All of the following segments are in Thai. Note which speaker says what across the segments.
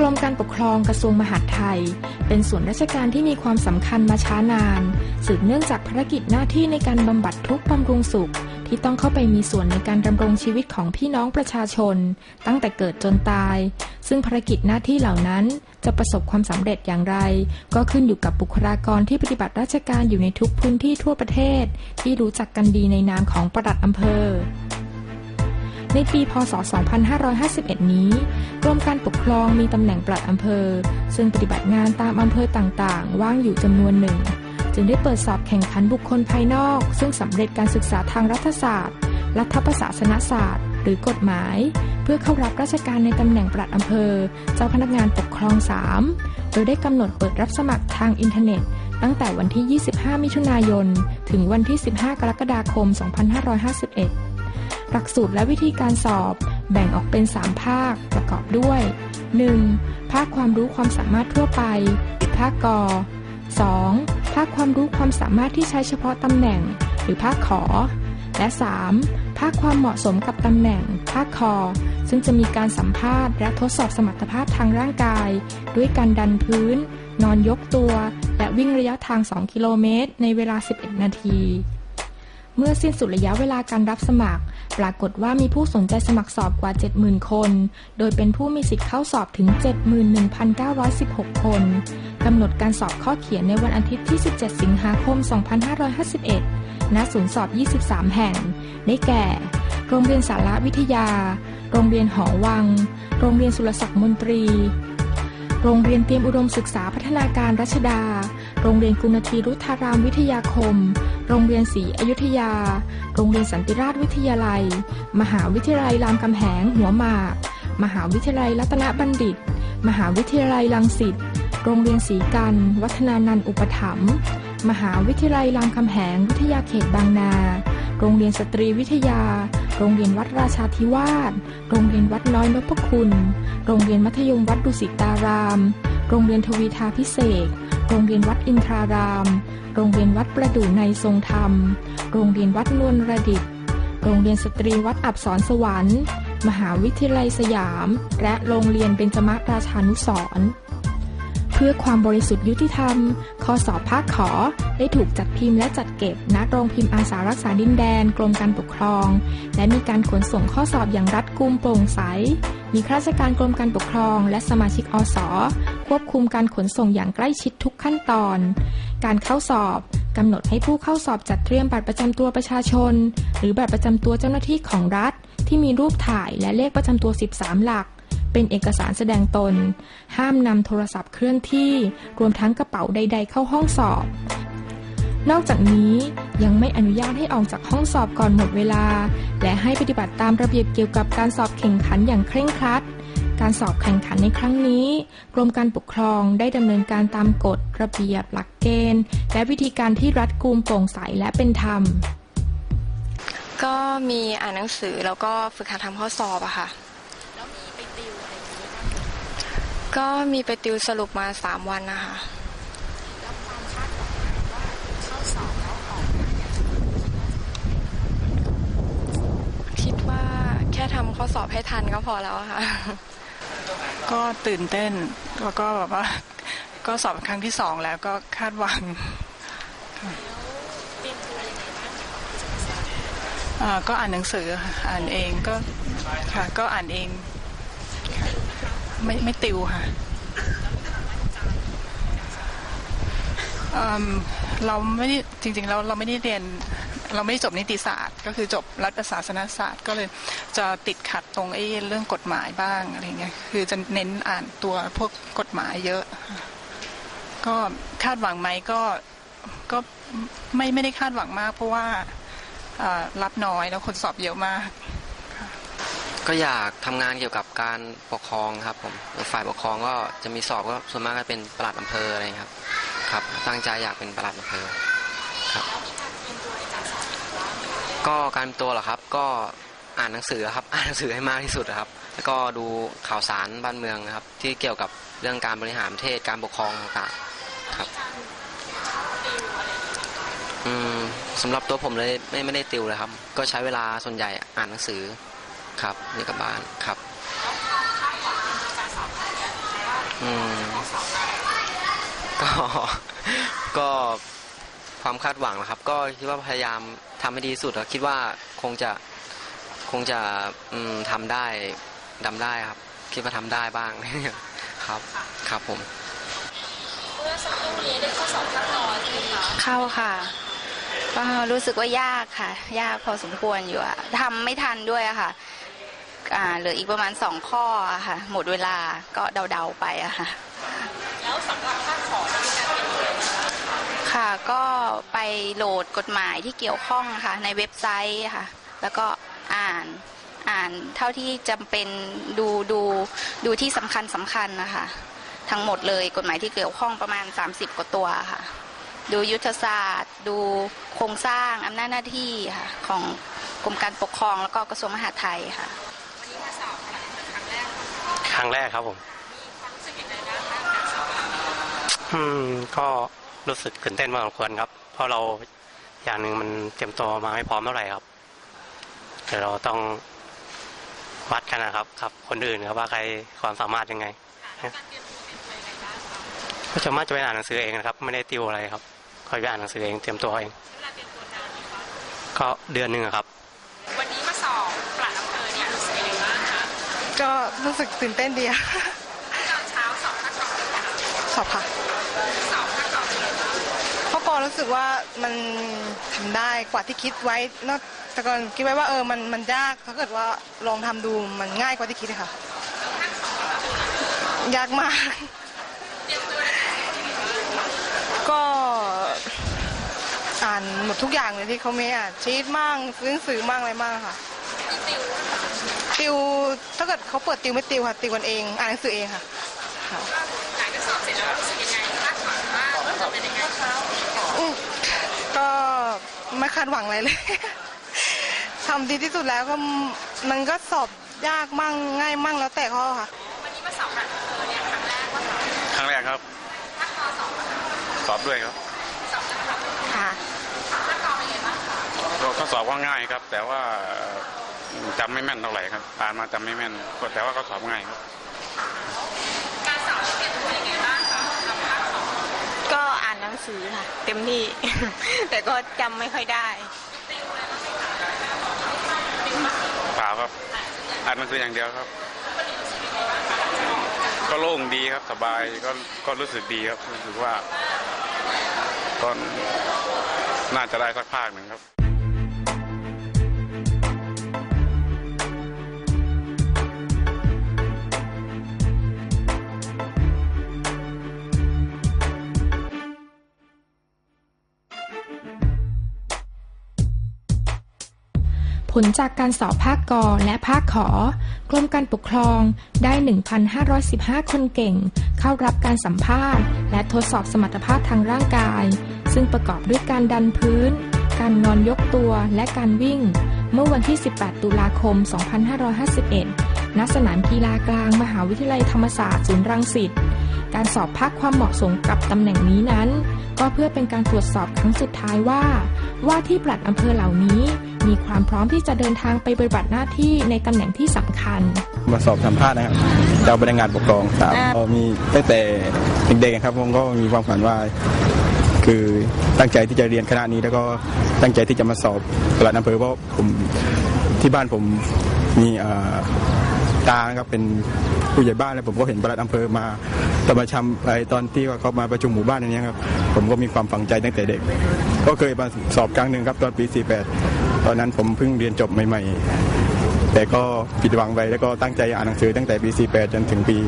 Speaker 1: กรมการปกครองกระทรวงมหาดไทย เป็นส่วนราชการที่มีความสำคัญมาช้านาน สืบเนื่องจากภารกิจหน้าที่ในการบำบัดทุกข์บำรุงสุข ที่ต้องเข้าไปมีส่วนในการดำรงชีวิตของพี่น้องประชาชน ตั้งแต่เกิดจนตาย ซึ่งภารกิจหน้าที่เหล่านั้นจะประสบความสำเร็จอย่างไร ก็ขึ้นอยู่กับบุคลากรที่ปฏิบัติราชการอยู่ในทุกพื้นที่ทั่วประเทศ ที่รู้จักกันดีในนามของปลัดอำเภอ ในปีพศ 2551 นี้ กรมการปกครองมีตำแหน่งปลัดอำเภอ ซึ่งปฏิบัติงานตามอำเภอต่างๆ ว่างอยู่จำนวนหนึ่ง จึงได้เปิดสอบแข่งขันบุคคลภายนอก ซึ่งสำเร็จการศึกษาทางรัฐศาสตร์ รัฐประศาสนศาสตร์ หรือกฎหมาย เพื่อเข้ารับราชการในตำแหน่งปลัดอำเภอ เจ้าพนักงานปกครอง 3 โดยได้กำหนดเปิดรับสมัครทางอินเทอร์เน็ตตั้งแต่วันที่ 25 มิถุนายน ถึงวันที่ 15 กรกฎาคม 2551 หลักสูตรและวิธีการสอบ แบ่งออกเป็น 3 ภาคประกอบด้วย 1. ภาคความรู้ความสามารถทั่วไป ภาคกอ 2. ภาคความรู้ความสามารถที่ใช้เฉพาะตำแหน่ง หรือภาคขอ และ 3. ภาคความเหมาะสมกับตำแหน่ง ภาคคอ ซึ่งจะมีการสัมภาษณ์และทดสอบสมรรถภาพทางร่างกาย ด้วยการดันพื้น นอนยกตัว และวิ่งระยะทาง 2 กิโลเมตร ในเวลา 11 นาที เมื่อสิ้นสุดระยะเวลาการรับสมัคร ปรากฏว่ามีผู้สนใจสมัครสอบกว่า 70,000 คน โดยเป็นผู้มีสิทธิ์เข้าสอบถึง 71,916 คน กำหนดการสอบข้อเขียนในวันอาทิตย์ที่ 17 สิงหาคม 2551 ณ ศูนย์สอบ 23 แห่ง ได้แก่ โรงเรียนสารวิทยา โรงเรียนหอวัง โรงเรียนสุรศักดิ์มนตรี โรงเรียนเตรียมอุดมศึกษาพัฒนาการรัชดา โรงเรียนกุณทีรุทธารามวิทยาคม โรงเรียนศรีอยุธยา โรงเรียนสันติราชวิทยาลัย มหาวิทยาลัยรามคำแหง หัวหมาก มหาวิทยาลัยรัตนบัณฑิต มหาวิทยาลัยรังสิต โรงเรียนศรีกัน วัฒนานันท์อุปถัมภ์ มหาวิทยาลัยรามคำแหง วิทยาเขตบางนา โรงเรียนสตรีวิทยา โรงเรียนวัดราชาธิวาส โรงเรียนวัดน้อยนพคุณ โรงเรียนมัธยมวัดดุสิตาราม โรงเรียนทวีทาพิเศษ โรงเรียนวัดอินทราราม โรงเรียนวัดประดู่ในทรงธรรม โรงเรียนวัดนวลระดิษฐ์โรงเรียนสตรีวัดอับสรสวรรค์ มหาวิทยาลัยสยาม และโรงเรียนเบญจมราชานุสรเพื่อความบริสุทธิ์ยุติธรรมข้อสอบภาคขอ ได้ถูกจัดพิมพ์และจัดเก็บณโรงพิมพ์อาสารักษาดินแดนกรมการปกครอง และมีการขนส่งข้อสอบอย่างรัดกุมโปร่งใส มีข้าราชการกรมการปกครอง และสมาชิกอส ควบคุมการขนส่งอย่างใกล้ชิดทุกขั้นตอน การเข้าสอบกำหนดให้ผู้เข้าสอบจัดเตรียมบัตรประจำตัวประชาชน หรือบัตรประจำตัวเจ้าหน้าที่ของรัฐ ที่มีรูปถ่ายและเลขประจำตัว 13 หลัก เป็นเอกสารแสดงตน ห้ามนำโทรศัพท์เคลื่อนที่ รวมทั้งกระเป๋าใด ๆ เข้าห้องสอบ นอกจากนี้ยังไม่อนุญาตให้ออกจากห้องสอบก่อนหมดเวลา และให้ปฏิบัติตามระเบียบเกี่ยวกับการสอบแข่งขันอย่างเคร่งครัด การสอบแข่งขันในครั้งนี้ กรมการปกครองได้ดำเนินการตามกฎ ระเบียบ หลักเกณฑ์ และวิธีการที่รัดกุมโปร่งใสและเป็นธรรม
Speaker 2: ก็มีอ่านหนังสือแล้วก็ฝึกหัดทำข้อสอบอะค่ะ
Speaker 3: แล้วมีไปติวอะไรอย่างนี้บ้าง
Speaker 2: ก็มีไปติวสรุปมาสามวันนะคะ
Speaker 3: แล้วความคาดหวังว่าเข้าสอบแล้วออก
Speaker 2: คิดว่าแค่ทำข้อสอบให้ทันก็พอแล้วอะค่ะ
Speaker 4: ก็ตื่นเต้น แล้วก็แบบว่า ก็สอบครั้งที่สองแล้วก็คาดหวังก็อ่านหนังสืออ่านเองก็ค่ะ ก็อ่านเอง ไม่ไม่ติวค่ะเราไม่ได้จริงๆเราเราไม่ได้เรียน เราไม่ได้จบนิติศาสตร์ ก็คือจบรัฐศาสนศาสตร์ ก็เลยจะติดขัดตรงไอ้เรื่องกฎหมายบ้างอะไรเงี้ยคือจะเน้นอ่านตัวพวกกฎหมายเยอะ ก็คาดหวังไหมก็ก็ไม่ไม่ได้คาดหวังมาก เพราะว่ารับน้อยแล้วคนสอบเยอะมาก
Speaker 5: ก็อยากทำงานเกี่ยวกับการปกครองครับผมฝ่ายปกครองก็จะมีสอบก็ส่วนมากก็เป็นปลัดอำเภออะไรครับครับ ตั้งใจอยากเป็นปลัดอำเภอครับ ก็การเป็นตัวเหรอครับ ก็อ่านหนังสือครับ อ่านหนังสือให้มากที่สุดครับ แล้วก็ดูข่าวสารบ้านเมืองครับ ที่เกี่ยวกับเรื่องการบริหารประเทศการปกครองต่างๆครับอืมสำหรับตัวผมเลยไม่ไม่ได้ติวเลยครับ ก็ใช้เวลาส่วนใหญ่อ่านหนังสือครับอยู่กับบ้านครับอืมก็ก็ ความคาดหวังนะครับ ก็คิดว่าพยายามทำให้ดีที่สุดแล้วคิดว่าคงจะคงจะอืมทำได้ทำได้ครับ คิดว่าทำได้บ้างครับครับผม
Speaker 3: เข้าค่ะก็รู้สึกว่ายากค่ะ ยากพอสมควรอยู่อะทำไม่ทันด้วยอะค่ะอ่าเหลืออีกประมาณสองข้ออะค่ะ หมดเวลาก็เดาๆไปอะค่ะ แล้วสำหรับภา คขอค่ะก็ไปโหลดกฎหมายที่เกี่ยวข้องค่ะ ในเว็บไซต์ค่ะ แล้วก็อ่านอ่านเท่าที่จำเป็นดูดูดูที่สำคัญสำคัญนะคะ ทั้งหมดเลยกฎหมายที่เกี่ยวข้องประมาณ 30 กว่าตัวค่ะ ดูยุทธศาสตร์ ดูโครงสร้างอำนาจหน้าที่ค่ะของกรมการปกครองแล้วก็กระทรวงมหาดไทยค่ะ
Speaker 6: ครั้งแรกครับผมอืมก็ รู้สึกตื่นเต้นมากสมควรครับ เพราะเราอย่างหนึ่งมันเตรียมตัวมาไม่พร้อมเท่าไหร่ครับแต่เราต้องวัดกันนะครับครับ คนอื่นครับว่าใครความสามารถยังไงก็จะมาจะไปอ่านหนังสือเองนะครับ ไม่ได้ติวอะไรครับคอยไปอ่านหนังสือเองเตรียมตัวเองก็เดือนหนึ่งอะครับ
Speaker 7: วันนี้มาสอบปลัดอำเภอเนี่ยรู้สึกยังไงบ้างคะ
Speaker 8: ก็รู้สึกตื่นเต้นดีอะ
Speaker 7: ตอนเช้าสอบภาคกอง
Speaker 8: ส อบค่ะ
Speaker 7: สอกอง
Speaker 8: เพราะกอรู้สึกว่ามันทำได้กว่าที่คิดไว้นอกแต่ก่อนคิดไว้ว่าเออมันมันยากถ้าเกิดว่าลองทำดูมันง่ายกว่าที่คิดเลยค่ะ ยากมาก ก็อ่านหมดทุกอย่างเลยที่เขามีอะชีตมั่งซื้อหนังสือมั่งอะไรมั่งค่ะติวถ้าเกิดเขาเปิดติวไม่ติวค่ะติวกันเอง อ่านหนังสือเองค่ะ
Speaker 7: ก็ไม่
Speaker 8: คาดหวังอะไรเลย ทำดีที่สุดแล้วก็มันก็สอบยากมั่งง่ายมั่งแล้วแต่ข้อค่ะ
Speaker 7: วันนี้มาสอบปลัดอำเภอเนี่ยครั้งแรกว่าสอบ
Speaker 9: ครั้งแรกครับ
Speaker 7: ภาคกองสอบ
Speaker 9: สอบด้วยครับ
Speaker 7: สอบจังหวัด
Speaker 8: ค่ะ
Speaker 7: ภาคกองเป็นยังไงบ้างคะ
Speaker 9: ก็ก็สอบว่าง่ายครับ แต่ว่าจำไม่แม่นเท่าไหร่ครับ อ่านมาจำไม่แม่นก็แต่ว่าก็สอบง่ายครับ
Speaker 7: การสอบเตรียมตัวยังไงบ้างคะกับภาคของ
Speaker 10: ก็อ่า นังสือค่ะ เต็มที่ แต่ก็จำไม่ค่อยได้
Speaker 9: เปล่าครับอ่านหนังสืออย่างเดียวครับ ก็โล่งดีครับสบายก็ก็รู้สึกดีครับรู้สึกว่าก็น่าจะได้สักภาคหนึ่งครับ
Speaker 1: ผลจากการสอบภาคกอและภาคขอ กรมการปกครองได้ 1,515 คนเก่ง เข้ารับการสัมภาษณ์ และทดสอบสมรรถภาพทางร่างกาย ซึ่งประกอบด้วยการดันพื้น การนอนยกตัวและการวิ่ง เมื่อวันที่ 18 ตุลาคม 2551 ณ สนามกีฬากลางมหาวิทยาลัยธรรมศาสตร์ศูนย์รังสิตการสอบภาคความเหมาะสมกับตำแหน่งนี้นั้น ก็เพื่อเป็นการตรวจสอบครั้งสุดท้ายว่า ว่าที่ปลัดอำเภอเหล่านี้ มีความพร้อมที่จะเดินทางไปปฏิบัติหน้าที่ในตำแหน่งที่สำคัญ
Speaker 11: มาสอบสัมภาษณ์นะครับเจ้าพนักงานปกครองสามก็มีตั้งแต่เด็กๆครับผมก็มีความฝันว่าคือตั้งใจที่จะเรียนคณะนี้แล้วก็ตั้งใจที่จะมาสอบปลัดอำเภอเพราะผมที่บ้านผมมีเอ่อตานะครับเป็นผู้ใหญ่บ้านแล้วผมก็เห็นปลัดอำเภอมา ตมาชำไปตอนที่ว่าเขามาประชุมหมู่บ้านอันนี้ครับผมก็มีความฝังใจตั้งแต่เด็ก ก็เคยมาสอบครั้งหนึ่งครับตอนปี 48 ตอนนั้นผมเพิ่งเรียนจบใหม่ ๆ แต่ก็ผิดหวังไปแล้วก็ตั้งใจอ่านหนังสือตั้งแต่ปี 48 จนถึงปี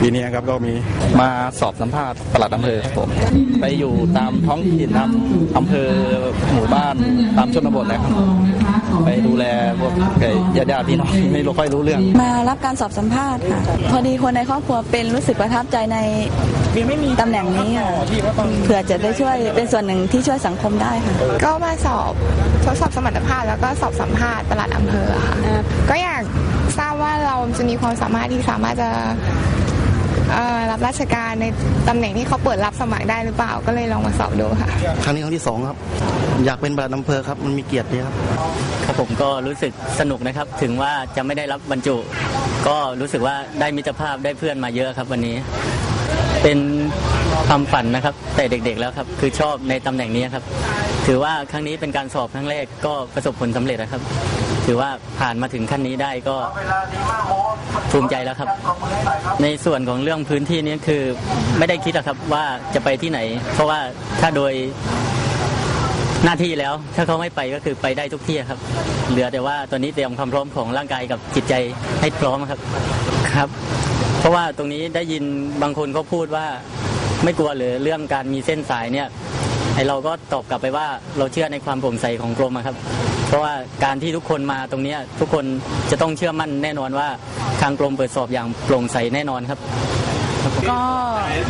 Speaker 11: ปีนี้ครับก็มี
Speaker 12: มาสอบสัมภาษณ์ปลัดอำเภอครับผมไปอยู่ตามท้องถิ่นตามอำเภอหมู่บ้านตามชนบทนะครับไปดูแลพวกญาติญาติๆพี่น้องไม่รู้ค่อยรู้เรื่อง
Speaker 13: มารับการสอบสัมภาษณ์ค่ะพอดีคนในครอบครัวเป็นรู้สึกประทับใจในตำแหน่งนี้ค่ะเผื่อจะได้ช่วยเป็นส่วนหนึ่งที่ช่วยสังคมได้ค่ะ
Speaker 10: ก็มาสอบทดสอบสมรรถภาพแล้วก็สอบสัมภาษณ์ปลัดอำเภอค่ะก็อยากทราบว่าเราจะมีความสามารถที่สามารถจะเอ่อ รับราชการในตำแหน่งที่เขาเปิดรับสมัครได้หรือเปล่าก็เลยลองมาสอบดูค่ะ
Speaker 12: ครั้งนี้ครั้งที่สองครับ อยากเป็นปลัดอำเภอครับมันมีเกียรติดีครับ
Speaker 6: ครับ
Speaker 14: ผมก็รู้สึกสนุกนะครับ ถึงว่าจะไม่ได้รับบรรจุ ก็รู้สึกว่าได้มิตรภาพได้เพื่อนมาเยอะครับวันนี้ เป็นความฝันนะครับ แต่เด็กๆแล้วครับคือชอบในตำแหน่งนี้ครับ ถือว่าครั้งนี้เป็นการสอบครั้งแรกก็ประสบผลสำเร็จนะครับ ถือว่าผ่านมาถึงขั้นนี้ได้ก็ภูมิใจแล้วครับ ในส่วนของเรื่องพื้นที่นี้คือไม่ได้คิดหรอกครับว่าจะไปที่ไหน เพราะว่าถ้าโดยหน้าที่แล้ว ถ้าเขาไม่ไปก็คือไปได้ทุกที่ครับ เหลือแต่ว่าตอนนี้เตรียมความพร้อมของร่างกายกับจิตใจให้พร้อมครับครับ เพราะว่าตรงนี้ได้ยินบางคนเขาพูดว่าไม่กลัวหรือเรื่องการมีเส้นสายเนี่ยไอเราก็ตอบกลับไปว่าเราเชื่อในความโปร่งใสของกรมครับ เพราะว่าการที่ทุกคนมาตรงเนี้ยทุกคนจะต้องเชื่อมั่นแน่นอนว่าทางกรมเปิดสอบอย่างโปร่งใสแน่นอนครับ
Speaker 15: ก็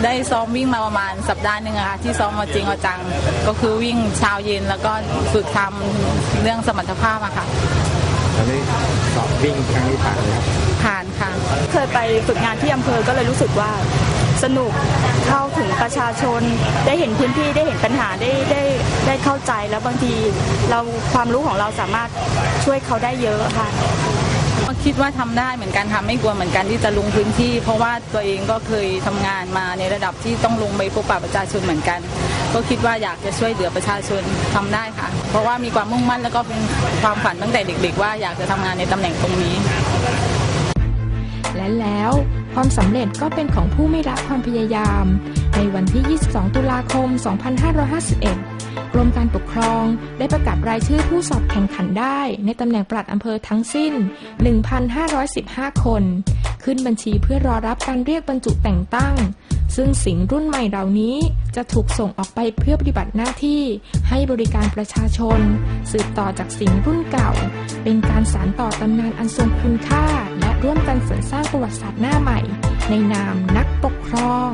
Speaker 15: ได้ซ้อมวิ่งมาประมาณสัปดาห์หนึ่งอะค่ะที่ซ้อมมาจริงเอาจัง ก็คือวิ่งเช้าเย็นแล้วก็ฝึกทำเรื่องสมรรถภาพอะค่ะ
Speaker 16: ตอนนี้สอบวิ่งครั้งนี้ผ่านเลยครับ
Speaker 15: ผ่านค่ะ
Speaker 13: เคยไปฝึกงานที่อำเภอก็เลยรู้สึกว่า สนุกเข้าถึงประชาชน ได้เห็นพื้นที่ได้เห็นปัญหาได้ได้ได้เข้าใจแล้วบางทีเราความรู้ของเราสามารถช่วยเขาได้เยอะค่ะ
Speaker 15: ก็คิดว่าทำได้เหมือนกันทำไม่กลัวเหมือนกันที่จะลงพื้นที่ เพราะว่าตัวเองก็เคยทำงานมาในระดับที่ต้องลงไปพบปะประชาชนเหมือนกัน ก็คิดว่าอยากจะช่วยเหลือประชาชนทำได้ค่ะ เพราะว่ามีความมุ่งมั่นแล้วก็เป็นความฝันตั้งแต่เด็ก ๆ ว่าอยากจะทำงานในตำแหน่งตรงนี้
Speaker 1: และแล้ว ความสำเร็จก็เป็นของผู้ไม่ละความพยายาม ในวันที่ 22 ตุลาคม 2551 กรมการปกครองได้ประกาศรายชื่อผู้สอบแข่งขันได้ในตำแหน่งปลัดอำเภอทั้งสิ้น 1,515 คน ขึ้นบัญชีเพื่อรอรับการเรียกบรรจุแต่งตั้ง ซึ่งสิงรุ่นใหม่เหล่านี้จะถูกส่งออกไปเพื่อปฏิบัติหน้าที่ ให้บริการประชาชน สืบต่อจากสิงรุ่นเก่า เป็นการสานต่อตำนานอันทรงคุณค่า ร่วมกันเสริมสร้างประวัติศาสตร์หน้าใหม่ ในนามนักปกครอง